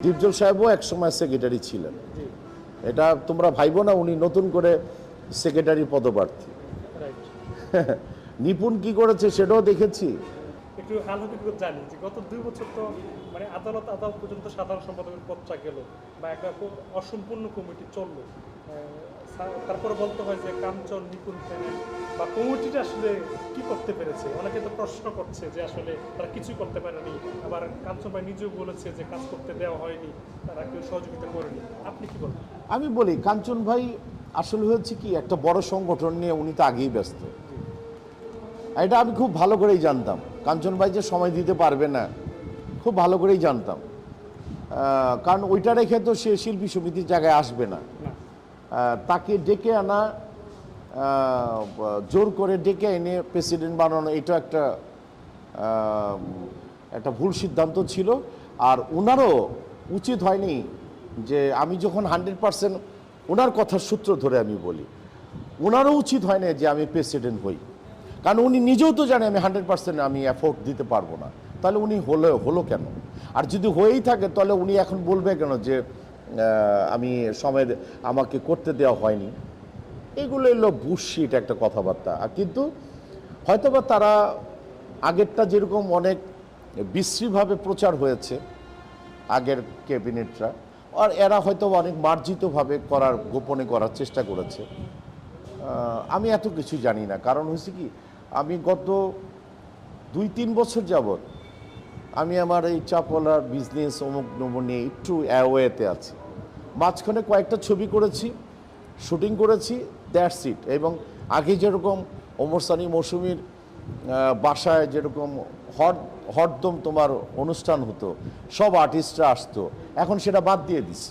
ডিপজল সাহেবও একসময় সেক্রেটারি ছিলেন। এটা তোমরা ভাইবো না উনি নতুন করে সেক্রেটারি পদপ্রার্থী। নিপুণ কি করেছে সেটাও দেখেছি। একটু জানি যে গত দুই বছর তো মানে আদালত আদালত পর্যন্ত সাধারণ সম্পাদকের পদটা গেল বা একটা খুব অসম্পূর্ণ কমিটি চলল। তারপরে বলতে হয় যে কাঞ্চন, নিপুণ প্যানেল বা কমিটিটা আসলে কি করতে পেরেছে? অনেকে তো প্রশ্ন করছে যে আসলে তারা কিছুই করতে পারেনি। আবার কাঞ্চন ভাই নিজেও বলেছে যে কাজ করতে দেওয়া হয়নি, তারা কেউ সহযোগিতা করেনি। আপনি কি বলেন? আমি বলি, কাঞ্চন ভাই আসলে হয়েছে কি, একটা বড় সংগঠন নিয়ে উনি তো আগেই ব্যস্ত। এটা আমি খুব ভালো করেই জানতাম। কাঞ্চন ভাই যে সময় দিতে পারবে না, খুব ভালো করেই জানতাম। কারণ ওইটা রেখে তো সে শিল্পী সমিতির জায়গায় আসবে না। তাকে ডেকে আনা জোর করে ডেকে এনে প্রেসিডেন্ট বানানো, এটা একটা একটা ভুল সিদ্ধান্ত ছিল। আর ওনারও উচিত হয়নি যে আমি যখন হান্ড্রেড পার্সেন্ট ওনার কথার সূত্র ধরে আমি বলি, ওনারও উচিত হয় না যে আমি প্রেসিডেন্ট হই। কারণ উনি নিজেও তো জানে আমি হান্ড্রেড পার্সেন্ট আমি অ্যাফোর্ড দিতে পারব না। তাহলে উনি হলো হলো কেন? আর যদি হয়েই থাকে, তাহলে উনি এখন বলবে কেন যে আমি সময় আমাকে করতে দেওয়া হয়নি। এগুলো এলো বুশিট একটা কথাবার্তা। আর কিন্তু হয়তোবা তারা আগেরটা যেরকম অনেক বিশ্রীভাবে প্রচার হয়েছে, আগের ক্যাবিনেটরা, আর এরা হয়তো অনেক মার্জিতভাবে করার, গোপনে করার চেষ্টা করেছে। আমি এত কিছু জানি না। কারণ হয়েছে কি, আমি গত দুই তিন বছর যাবৎ আমি আমার এই চাপলার বিজনেস অমুক নমুক নিয়ে একটু অ্যাওয়েতে আছি। মাঝখানে কয়েকটা ছবি করেছি শুটিং করেছি দ্যাটস ইট এবং আগে যেরকম ওমর সানি মৌসুমীর বাসায় যেরকম হট হটদম তোমার অনুষ্ঠান হতো সব আর্টিস্টরা আসতো এখন সেটা বাদ দিয়ে দিছি।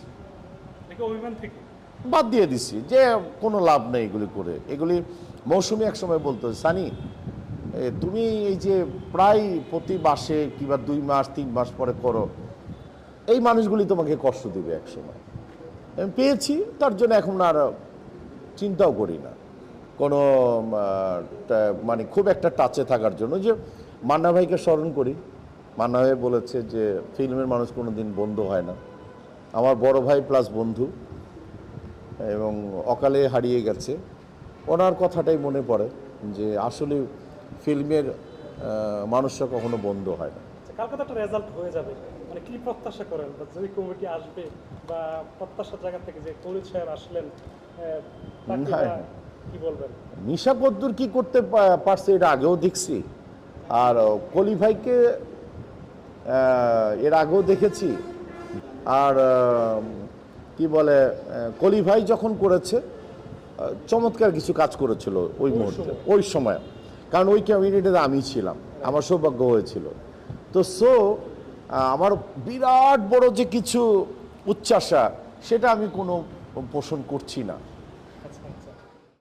বাদ দিয়ে দিছি যে কোনো লাভ নেই এগুলি করে। এগুলি মৌসুমি একসময় বলতো সানি তুমি এই যে প্রায় প্রতি মাসে কিংবা দুই মাস, তিন মাস পরে করো, এই মানুষগুলি তোমাকে কষ্ট দিবে একসময়। আমি পেয়েছি, তার জন্য এখন আর চিন্তাও করি না। কোনো মানে খুব একটা টাচে থাকার জন্য। যে মান্না ভাইকে স্মরণ করি। মান্না ভাই বলেছে যে, ফিল্মের মানুষ কোনো দিন বন্ধু হয় না। আমার বড় ভাই প্লাস বন্ধু। এবং অকালে হারিয়ে গেছে। ওনার কথাটাই মনে পড়ে যে, আসলে ফিল্মের মানুষরা কখনো বন্ধ হয় না। আচ্ছা, একটা রেজাল্ট হয়ে যাবে। মানে কি প্রত্যাশা করেন? বা যে কমিটি আসবে বা প্রত্যাশার জায়গা থেকে যে কলিল সাহেব আসলেন আহ, তাকে বা। কি বলবেন? নিশা কদ্দুর কি করতে পারছে এটা আগেও দেখছি। আর কলি ভাইকে এর আগেও দেখেছি। আর কি বলে কলি ভাই যখন করেছে চমৎকার কিছু কাজ করেছিল ওই মুহূর্তে ওই সময়। কারণ ওই ক্যাবিনেটে আমি ছিলাম। আমার সৌভাগ্য হয়েছিল। তো সো আমার বিরাট বড় যে কিছু উচ্চাসা সেটা আমি কোনো পোষণ করছি না।